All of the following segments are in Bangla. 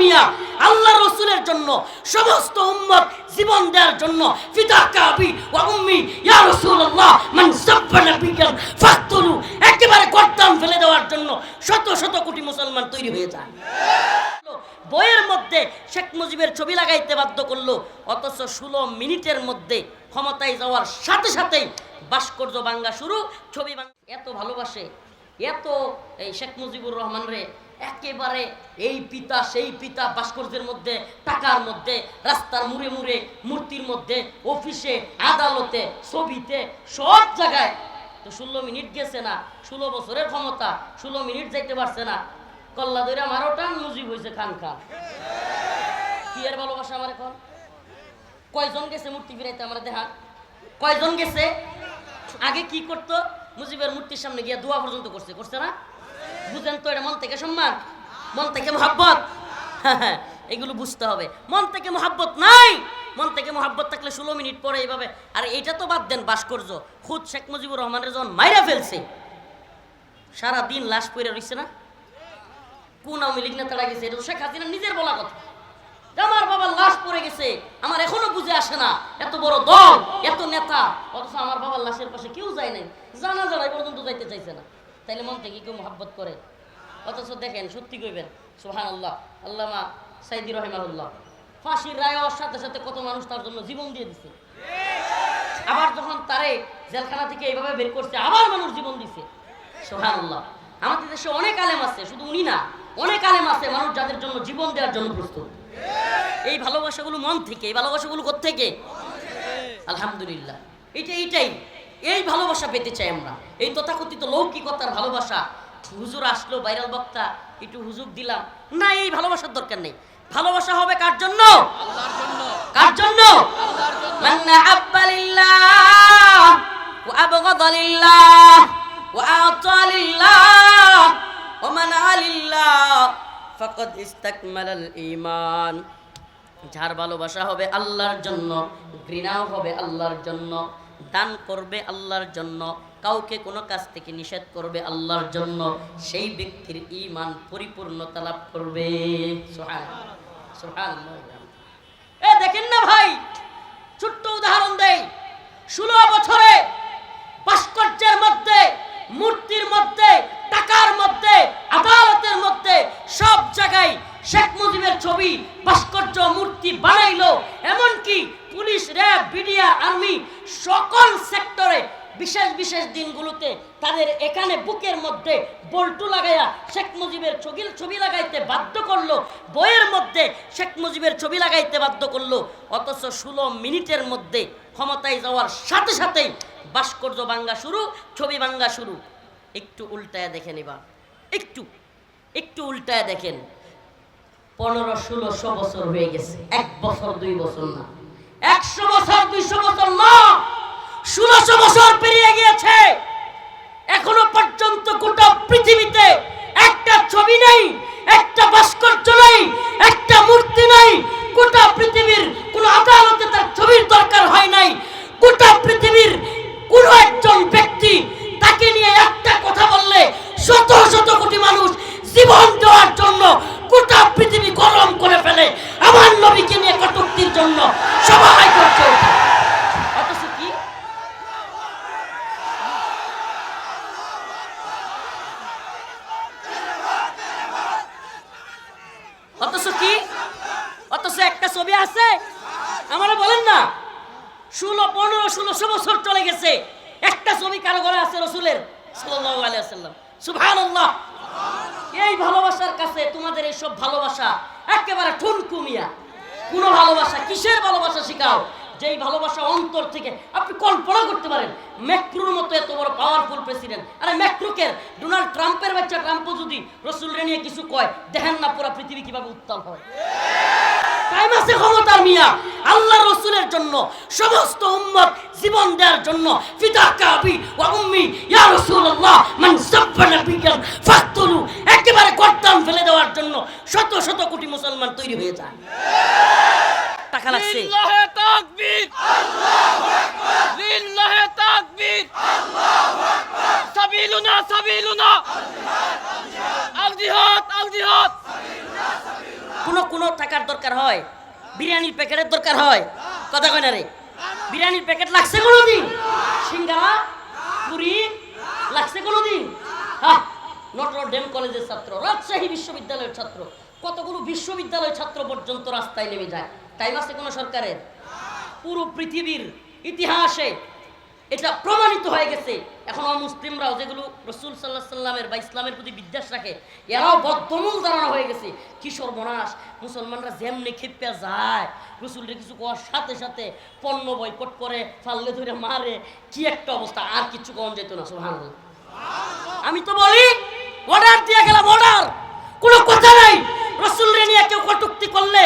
মিয়া। আল্লাহ রসুলের জন্য, সমস্ত উম্মত জীবন দেওয়ার জন্য, ফিদা কাবি উম্মি, ইয়া রাসূলুল্লাহ, মান একেবারে গর্দান ফেলে দেওয়ার জন্য শত শত কোটি মুসলমান তৈরি হয়ে যায়। বইয়ের মধ্যে শেখ মুজিবের ছবি লাগাইতে বাধ্য করল, অথচ ষোলো মিনিটের মধ্যে ক্ষমতায় যাওয়ার সাথে সাথেই ভাস্কর্য বাঙ্গা শুরু, ছবি এত ভালোবাসে। এত, এই শেখ মুজিবুর রহমান রে, একেবারে এই পিতা, সেই পিতা ভাস্কর্যের মধ্যে, টাকার মধ্যে, রাস্তার মুড়ে মুড়ে, মূর্তির মধ্যে, অফিসে, আদালতে, ছবিতে, সব জায়গায়। তো ষোলো মিনিট গেছে না, ষোলো বছরের ক্ষমতা, ষোলো মিনিট যাইতে পারছে না। কল্লা দইরা মারো, টান মুজিব হয়েছে খান খান। কি এর ভালোবাসা আমার এখন? কয়জন গেছে মূর্তি ফিরাইতে আমরা দেখা কয়জন গেছে? আগে কি করতো? মুজিবের মূর্তির সামনে গিয়ে দোয়া পর্যন্ত করছে। করছে না? বুঝেন তো এটা মন থেকে সম্মান? মন থেকে মোহাব্বত? এগুলো বুঝতে হবে। মন থেকে মোহাব্বত নাই! মন থেকে মোহাব্বত থাকলে ষোলো মিনিট পরে এইভাবে। আর এটা তো বাদ দেন ভাস্কর্য। খুদ শেখ মুজিবুর রহমানের যখন মাইরা ফেলছে। সারা দিন লাশ পড়ে রইছে না? কোন আওয়ামী লীগ নেতারা গেছে? এটা তো শেখ হাসিনা নিজের বলা কথা। আমার বাবার লাশ পড়ে গেছে, আমার এখনও বুঝে আসে না। এত বড় দল, এত নেতা, অথচ আমার বাবার লাশের পাশে কেউ যায় নাই জানা জানা এই পর্যন্ত যাইতে চাইছে না। তাইলে মন থেকে কেউ মহাব্বত করে? অথচ দেখেন, সত্যি কইবেন সুহান আল্লাহ আল্লামা সাইদি রহিমাহুল্লাহ, ফাঁসির রায় হওয়ার সাথে সাথে কত মানুষ তার জন্য জীবন দিয়ে দিছে। আবার যখন তারে জেলখানা থেকে এইভাবে বের করছে, আবার মানুষ জীবন দিছে। সোহান আল্লাহ আমাদের দেশে অনেক আলেম আছে, শুধু উনি না। অনেক আলেম আছে, মানুষ যাদের জন্য জীবন দেওয়ার জন্য প্রস্তুত। এই ভালোবাসাগুলো মন থেকে, এই ভালোবাসাগুলো থেকে আলহামদুলিল্লাহ। এটা এইটাই। এই ভালোবাসা পেতে চাই আমরা। এই তথাকথিত লৌকিকতার ভালোবাসা। হুজুর আসলো বাইরাল বক্তা, একটু হুজুর দিলাম। না, এই ভালোবাসার দরকার নেই। ভালোবাসা হবে কার জন্য? কার জন্য? আব্বালিল্লাহ ও আবগদলিল্লাহ ও আতলিল্লাহ ফকত ইস্তাকমাল ইমান যার ভালোবাসা হবে আল্লাহর জন্য, ঘৃণাও হবে আল্লাহর জন্য, দান করবে আল্লাহর জন্য, কাউকে কোনো কাজ থেকে নিষেধ করবে আল্লাহর জন্য, সেই ব্যক্তির ইমান পরিপূর্ণতা লাভ করবে। এ দেখেন না ভাই, ছোট্ট উদাহরণ দেয় ষোলো বছরে মধ্যে বল্টু লাগাইয়া শেখ মুজিবের ছবি ছবি লাগাইতে বাধ্য করল। বইয়ের মধ্যে শেখ মুজিবের ছবি লাগাইতে বাধ্য করল। অথচ ষোলো মিনিটের মধ্যে ক্ষমতায় যাওয়ার সাথে সাথেই ভাস্কর্য বাঙ্গা শুরু, ছবি বাঙ্গা শুরু। একটু উল্টায় দেখে নিবা। একটু একটু উল্টায় দেখেন। পনেরো ষোলোশো বছর হয়ে গেছে। এক বছর, দুই বছর না। একশো বছর, দুইশো বছর না। ষোলোশো বছর পেরিয়ে গিয়েছে। এখনও পর্যন্ত গোটা পৃথিবীতে একটা ছবি নেই একটা ভাস্কর্য নেই একটা মূর্তি নেই গোটা পৃথিবীর কোন আদালতে তার ছবির দরকার হয় নাই গোটা পৃথিবীর কোন একজন ব্যক্তি তাকে নিয়ে একটা কথা বললে শত শত কোটি মানুষ জীবন দেওয়ার জন্য গোটা পৃথিবী গরম করে ফেলে আমার নবীকে নিয়ে কটুক্তির জন্য সবাই করছে ওঠে। অথচ কি অথচ কি? অথচ একটা ছবি আছে? আমারে বলেন না। ষোলো, পনেরো, ষোলোশো বছর চলে গেছে। একটা ছবি কারও ঘরে আছে রসুলের? সাল্লাল্লাহু আলাইহি ওয়াসাল্লাম। এই ভালোবাসার কাছে তোমাদের এই সব ভালোবাসা একেবারে ঠুনকুমিয়া। কোন ভালোবাসা কিসের ভালোবাসা শিখাও? যেই ভালোবাসা অন্তর থেকে আপনি কল্পনা করতে পারেন, ম্যাক্রোর মতো এত বড় পাওয়ারফুল প্রেসিডেন্ট আরে ম্যাক্রোকে ডোনাল্ড ট্রাম্পের বাচ্চা ট্রাম্পও যদি রসুলরে নিয়ে কিছু কয়, দেখেন না পুরো পৃথিবী কীভাবে উত্তাল হয়। টাইম আছে ক্ষমতার মিয়া। আল্লাহ রসুলের জন্য, সমস্ত উম্মত জীবন দেওয়ার জন্য ফিদা কাবি ওয়া উম্মি, ইয়া রাসূলুল্লাহ, মান সাব্বা নাবিয়ান ফাকতুলু, একেবারে গর্দান ফেলে দেওয়ার জন্য শত শত কোটি মুসলমান তৈরি হয়ে যায়। টাকা লাগছে। সাবিলুনা সাবিলুনা। আল জিহাদ আল জিহাদ। কোনো টাকার দরকার হয়? বিরিয়ানির প্যাকেটের দরকার হয়? কথা কয় না রে। বিরিয়ানির প্যাকেট লাগছে কোনো দিন সিঙ্গারা পুরি লাগছে কোনো দিন হ্যাঁ নটর ডেম কলেজের ছাত্র রাজশাহী বিশ্ববিদ্যালয়ের ছাত্র কতগুলো বিশ্ববিদ্যালয়ের ছাত্র পর্যন্ত রাস্তায় নেমে যায়? টাইম আছে কোনো সরকারের? পুরো পৃথিবীর ইতিহাসে এটা প্রমাণিত হয়ে গেছে। এখন মুসলিমরাও যেগুলো রসুল সাল্লাহ সাল্লামের বা ইসলামের প্রতি বিদ্বেষ রাখে, এরাও বদ্ধমূল ধারণা হয়ে গেছে। কিশোর মনাস মুসলমানরা যেমনি খেপে যায়, রসুলরে কিছু কোয়ার সাথে সাথে পণ্য বয়কট করে, ফাল্লে ধরে মারে, কি একটা অবস্থা, আর কিছু কম যেত না সোহান আমি তো বলি অর্ডার দিয়ে গেলাম অর্ডার কোনো কথা নাই রসুল রে নিয়ে কেউ কটুক্তি করলে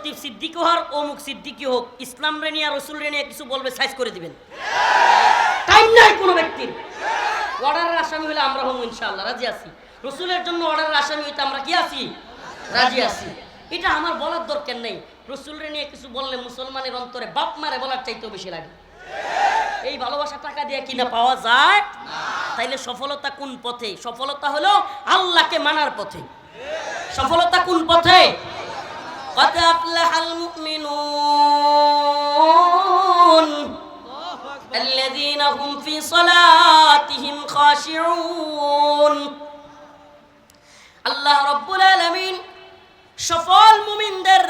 লতিফ সিদ্দিকি হোক অমুক সিদ্দিকি হোক ইসলাম রে নিয়ে রসুল রে নিয়ে কিছু বলবে সাইজ করে দিবেন। টাইম নাই কোনো ব্যক্তির। অর্ডারের আসামি হলে আমরা হম ইনশাআল্লাহ রাজি আছি। রসুলের জন্য অর্ডারের আসামি হইতে আমরা কি আছি? রাজি আছি। এটা আমার বলার দরকার নেই। রসুলরে নিয়ে কিছু বললে মুসলমানের অন্তরে বাপ মারে বলার চাইতেও বেশি লাগে। এই ভালোবাসা টাকা দিয়ে কিনা পাওয়া যায়? তাইলে সফলতা কোন পথে? সফলতা হলো আল্লাহকে মানার পথে। সফলতা কোন পথে? قد أفلح المؤمنون الذين هم في صلاتهم خاشعون আল্লাহ রব্বুল আলামিন সফল মুমিনদের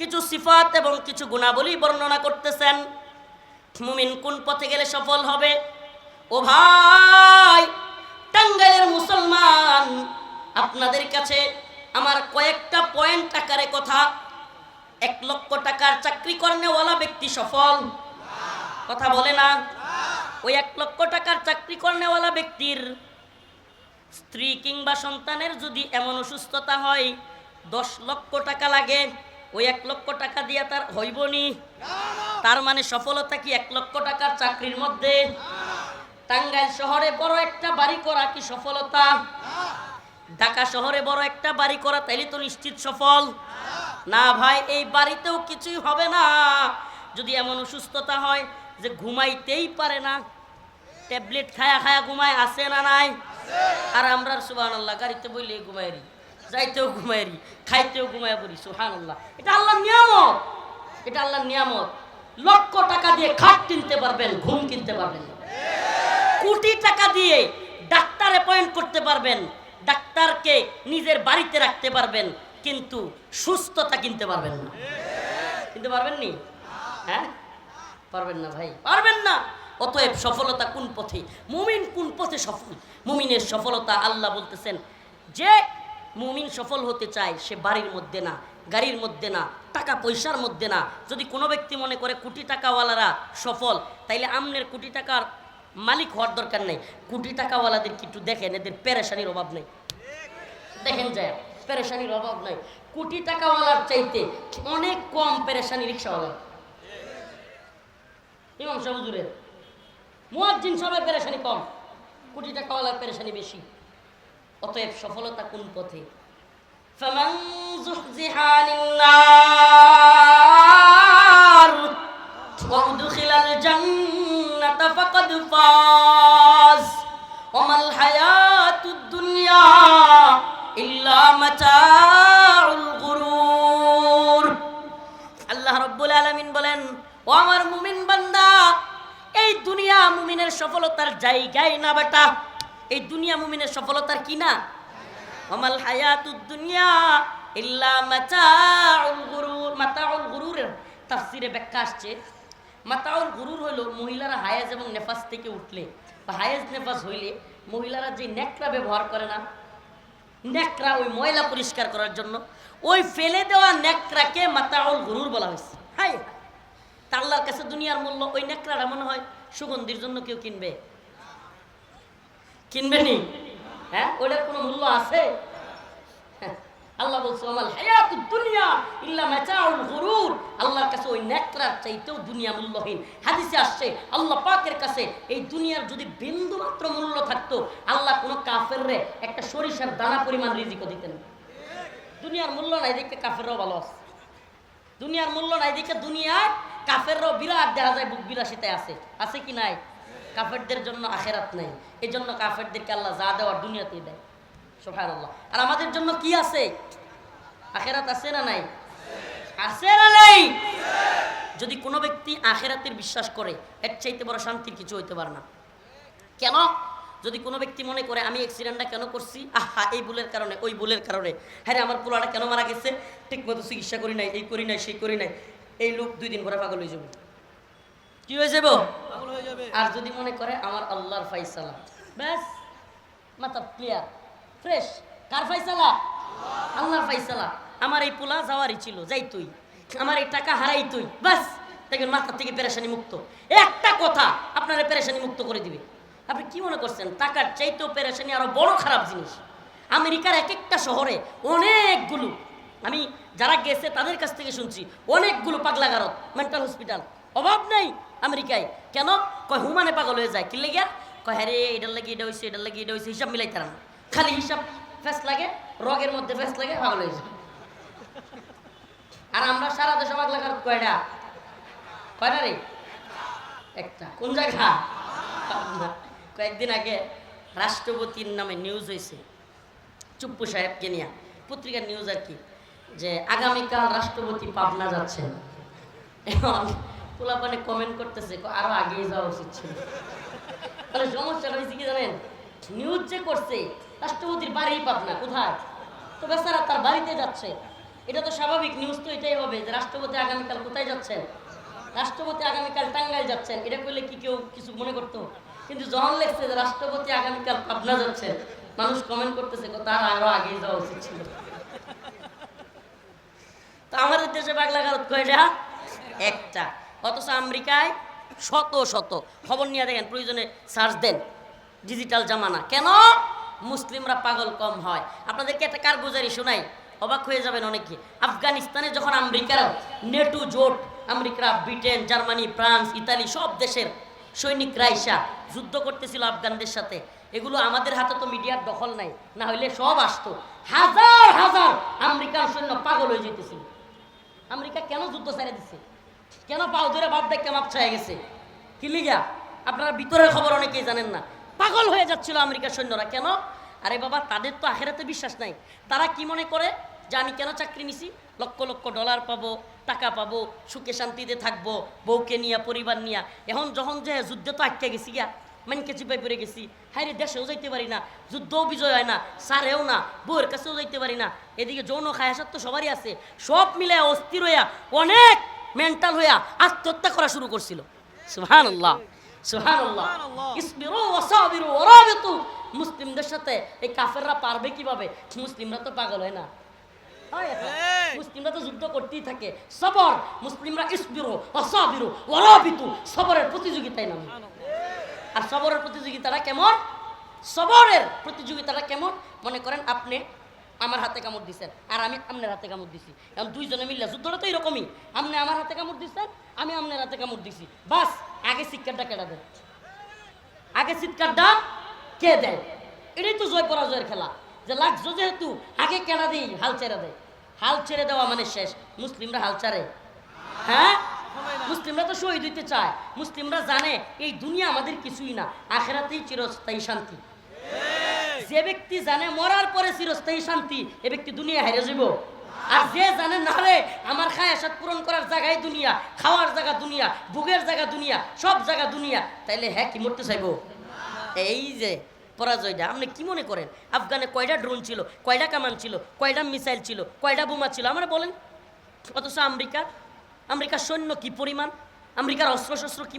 কিছু সিফাত এবং কিছু গুণাবলী বর্ণনা করতেছেন মুমিন কোন পথে গেলে সফল হবে ও ভাই টাঙ্গাইলের মুসলমান আপনাদের কাছে আমার কয়েকটা পয়েন্ট আকারে কথা এক লক্ষ টাকার চাকরি করেনেওয়ালা ব্যক্তি সফল। কথা বলে না? ওই এক লক্ষ টাকার চাকরি করেনেওয়ালা ব্যক্তির স্ত্রী কিংবা সন্তানের যদি এমন অসুস্থতা হয়, দশ লক্ষ টাকা লাগে, ওই এক লক্ষ টাকা দিয়ে তার হইবনি তার মানে সফলতা কি এক লক্ষ টাকার চাকরির মধ্যে? টাঙ্গাইল শহরে বড় একটা বাড়ি করা কি সফলতা? ঢাকা শহরে বড় একটা বাড়ি করা তাইলে তো নিশ্চিত সফল। না ভাই, এই বাড়িতেও কিছুই হবে না। যদি এমন অসুস্থতা হয় যে ঘুমাইতেই পারে না, ট্যাবলেট খায়া খায়া ঘুমায় আসে না নাই? আর আমরা সুবাহ আল্লাহ গাড়িতে বইলে ঘুমাইরি যাইতেও ঘুমাইরি খাইতেও ঘুমাই পড়ি সুহান আল্লাহ এটা আল্লাহর নিয়ামত। এটা আল্লাহর নিয়ামত। লক্ষ টাকা দিয়ে খাট কিনতে পারবেন, ঘুম কিনতে পারবেন। কোটি টাকা দিয়ে ডাক্তার অ্যাপয়েন্ট করতে পারবেন, ডাক্তারকে নিজের বাড়িতে রাখতে পারবেন। কিন্তু সুস্থতা কিনতে পারবেন না। কিনতে পারবেন নি হ্যাঁ? পারবেন না ভাই। পারবেন না। অতএব সফলতা কোন পথে? মুমিন কোন পথে সফল? মুমিনের সফলতা আল্লাহ বলতেছেন, যে মুমিন সফল হতে চায় সে বাড়ির মধ্যে না, গাড়ির মধ্যে না, টাকা পয়সার মধ্যে না। যদি কোনো ব্যক্তি মনে করে কোটি টাকাওয়ালারা সফল, তাইলে আমনের কোটি টাকার মালিক হওয়ার দরকার নেই। কোটি টাকাওয়ালাদের একটু দেখেন, এদের পেরেশানির অভাব নেই। দেখেন যায়। পেরেশানির অভাব নাই কোটি টাকাওয়ালার চাইতে অনেক কম পেরেশানি রিক্সাওয়ালা ইমাম সাহেব হুজুরের মুয়াজ্জিন সবের পেরেশানি কম কোটি টাকাওয়ালার পেরেশানি বেশি অতএব সফলতা কোন পথে فمن زحزح عن النار وأدخل الجنة فقد فاز وما الحياة الدنيا إلا متاع الغرور আল্লাহ রব্বুল আলমিন বলেন, ও আমার মুমিন বান্দা, এই দুনিয়া মুমিনের সফলতার জায়গায় না বেটা। এই দুনিয়া মুমিনের সফলতার কি না? অমাল হায়াতুদ দুনিয়া ইল্লা মাতাউল গুরুর মাতাউল গুরুরের তাফসিরে ব্যাখ্যা আসছে। মাতাউল গুরুর হলো মহিলারা হায়াজ এবং নেফাস থেকে উঠলে। বা হায়াজ নেফাস হইলে মহিলারা যে নেকড়া ব্যবহার করে না নেকড়া ওই ময়লা পরিষ্কার করার জন্য। ওই ফেলে দেওয়া নেকড়াকে মাতাউল গরুর বলা হয়েছে। হাই তাল্লার কাছে দুনিয়ার মূল্য, ওই নেকড়াটা মনে হয় সুগন্ধির জন্য কেউ কিনবে। কিনবে নি? হ্যাঁ? ওটার কোনো মূল্য আছে? আল্লাহ বলছে আমাল হায়াতুদ দুনিয়া ইল্লা মাতাউল গুরুর। আল্লাহর কাছে ওই নেকড়ার চাইতেও দুনিয়া মূল্যহীন। হাদিসে আসছে, আল্লাহ পাকের কাছে এই দুনিয়ার যদি বিন্দু মাত্র মূল্য থাকতো, আল্লাহ কোনো কাফের রে একটা সরিষার দানা পরিমাণ রিজিকও দিতেন দুনিয়ার মূল্য নাই দেখতে কাফেররাও ভালো আছে। দুনিয়ার মূল্য নাই দেখে দুনিয়ায় কাফেররাও বিরাট দেখা যায়, বুক বিলাসিতায় আছে। আছে কি নাই? কাফেরদের জন্য আখেরাত নাই। এই জন্য কাফেরদেরকে আল্লাহ যা দেওয়ার দুনিয়াতেই দেয়। সোফায় আর আমাদের জন্য কি আছে? আখেরাত আছে না নাই? আছে না নাই? যদি কোনো ব্যক্তি আখেরাতের বিশ্বাস করে এর চাইতে বড় শান্তির কিছু হইতে পারে না। কেন? যদি কোনো ব্যক্তি মনে করে আমি অ্যাক্সিডেন্টটা কেন করছি? আহা এই ভুলের কারণে ওই ভুলের কারণে। হ্যাঁ আমার পোলাটা কেন মারা গেছে? ঠিক মতো চিকিৎসা করি নাই এই করি নাই সেই করি নাই। এই লোক দুই দিন পরে পাগল হয়ে যাবে। কি হয়ে যাব? আর যদি মনে করে আমার আল্লাহর ফাইসালা ব্যাস মাথা ক্লিয়ার ফ্রেশ কার ফাইসালা? আল্লাহর ফাইসালা। আমার এই পোলা যাওয়ারই ছিল, যাই তুই। আমার এই টাকা হারাই তুই। বাস, দেখবেন মাথার থেকে পেরেশানি মুক্ত। একটা কথা আপনারা পেরেশানি মুক্ত করে দিবে। আপনি কি মনে করছেন? টাকার চাইতেও পেরেশানি, আরও বড় খারাপ জিনিস। আমেরিকার এক একটা শহরে অনেকগুলো, আমি যারা গেছে তাদের কাছ থেকে শুনছি, অনেকগুলো পাগলাগারত মেন্টাল হসপিটাল অভাব নেই আমেরিকায়। কেন? কয়, হুমানে পাগল হয়ে যায়। কি লেগিয়া? কয় হ্যাঁ রে, এটার লাগে এটা হয়েছে এটার লাগে এটা হয়েছে হিসাব মিলাই তারা না খালি হিসাব ফেস লাগে, রগের মধ্যে ফেস লাগে, পাগল হয়ে যায় আর আমরা সারা দেশে পাগলাগার কয়টা? কয়টা রে? একটা। কোন জায়গা? কয়েকদিন আগে রাষ্ট্রপতির নামে নিউজ হয়েছে চুপ্পু সাহেবকে নিয়ে। পত্রিকার নিউজ আর কি, যে আগামীকাল রাষ্ট্রপতি পাবনা যাচ্ছেন। এখন পোলাপানে কমেন্ট করতেছে, ক- আরও আগেই যাওয়া উচিত ছিল। তাহলে সমস্যাটা হয়েছে কি জানেন? নিউজ যে করছে রাষ্ট্রপতির বাড়ি পাবনা, কোথায়? তো বেচারা তার বাড়িতে যাচ্ছে। এটা তো স্বাভাবিক নিউজ তো এটাই হবে যে রাষ্ট্রপতি আগামীকাল কোথায় যাচ্ছেন? রাষ্ট্রপতি আগামীকাল টাঙ্গাইল যাচ্ছেন। এটা করলে কি কেউ কিছু মনে করতো? কিন্তু যখন লেখছে যে রাষ্ট্রপতি আগামীকাল পাবনা যাচ্ছেন। মানুষ কমেন্ট করতেছে তার আরও আগেই যাওয়া উচিত ছিল। তো আমাদের দেশে বাংলা কারত কয়টা? একটা। অথচ আমেরিকায় শত শত। খবর নিয়ে দেখেন, প্রয়োজনে সার্চ দেন। ডিজিটাল জামানা। কেন? মুসলিমরা পাগল কম হয়। আপনাদেরকে একটা কারগুজারি শোনাই? অবাক হয়ে যাবেন অনেকে। আফগানিস্তানে যখন আমেরিকার নেটু জোট America Britain, Germany, France, Italy সব দেশের সৈনিক রাইসা যুদ্ধ করতেছিল আফগানদের সাথে। এগুলো আমাদের হাতে তো মিডিয়ার দখল নাই, না হইলে সব আসতো। হাজার হাজার আমেরিকান সৈন্য পাগল হয়ে যেতেছিল। আমেরিকা কেন যুদ্ধ ছেড়ে দিচ্ছে কেন পাও ধরে বাপ দেখতে মাপ ছায় গেছে? কি লিগা? আপনারা ভিতরের খবর অনেকেই জানেন না। পাগল হয়ে যাচ্ছিল আমেরিকার সৈন্যরা। কেন? আরে বাবা, তাদের তো আখেরাতে বিশ্বাস নাই। তারা কি মনে করে যে আমি কেন চাকরি নিছি? লক্ষ লক্ষ ডলার পাবো, টাকা পাবো, সুখে শান্তিতে থাকব, বউকে নিয়ে, পরিবার নিয়ে। এখন যখন যে যুদ্ধে তো আটকে গেছি গিয়া মানকে চিপাই পড়ে গেছি। হ্যাঁ দেশেও যাইতে পারি না, যুদ্ধও বিজয় হয় না, সারেও না, বউয়ের কাছেও যাইতে পারি না। এদিকে যৌন খায়াসাত তো সবারই আছে। সব মিলে অস্থির হইয়া অনেক মেন্টাল হইয়া আত্মহত্যা করা শুরু করছিল। সুহান আল্লাহ সুহান আল্লাহ ইসবিরু ওয়াসাবিরু ওয়ারাবিতু মুসলিমদের সাথে এই কাফেররা পারবে কীভাবে? মুসলিমরা তো পাগল হয় না? মুসলিমরা তো যুদ্ধ করতেই থাকে। সবর মুসলিমরা ইসবিরু ওয়াসাবিরু ওয়ারাবিতু সবরের প্রতিযোগিতায় নামে। আর সবরের প্রতিযোগিতাটা কেমন? সবরের প্রতিযোগিতাটা কেমন? মনে করেন আপনি আমার হাতে কামড় দিছেন। আর আমি আপনার হাতে কামড় দিছি। এখন দুইজনে মিললে যুদ্ধটা তো এরকমই। আপনি আমার হাতে কামড় দিচ্ছেন আমি আপনার হাতে কামড় দিছি। বাস, আগে শিক্ষারটা কেটে দেয় আগে চিৎকারটা কে দেয়? এটাই তো জয় পরাজয়ের খেলা। যে লাগছো যেহেতু, আগে কেনা দিই, হাল ছেড়ে দেয় হাল ছেড়ে দেওয়া মানে শেষ। মুসলিমরা হাল ছাড়ে। হ্যাঁ? মুসলিমরা তো শহীদ হইতে চায়। মুসলিমরা জানে, এই দুনিয়া আমাদের কিছুই না। আখেরাতেই চিরস্থায়ী শান্তি। যে ব্যক্তি জানে মরার পরে চিরস্থায়ী শান্তি, এ ব্যক্তি দুনিয়া হারিয়ে যাব আর যে জানে না রে আমার খায় আসাদ পূরণ করার জায়গায় দুনিয়া, খাওয়ার জায়গা দুনিয়া, ভোগের জায়গা দুনিয়া, সব জায়গা দুনিয়া, তাইলে হ্যাঁ কি মরতে চাইব? এই যে পরাজয়টা, আপনি কি মনে করেন? আফগানে কয়টা ড্রোন ছিল কয়টা কামান ছিল কয়টা মিসাইল ছিল কয়টা বোমা ছিল, আমরা বলেন। অথচ আমেরিকা, আমেরিকার সৈন্য কি পরিমাণ? আমেরিকার অস্ত্র শস্ত্র কি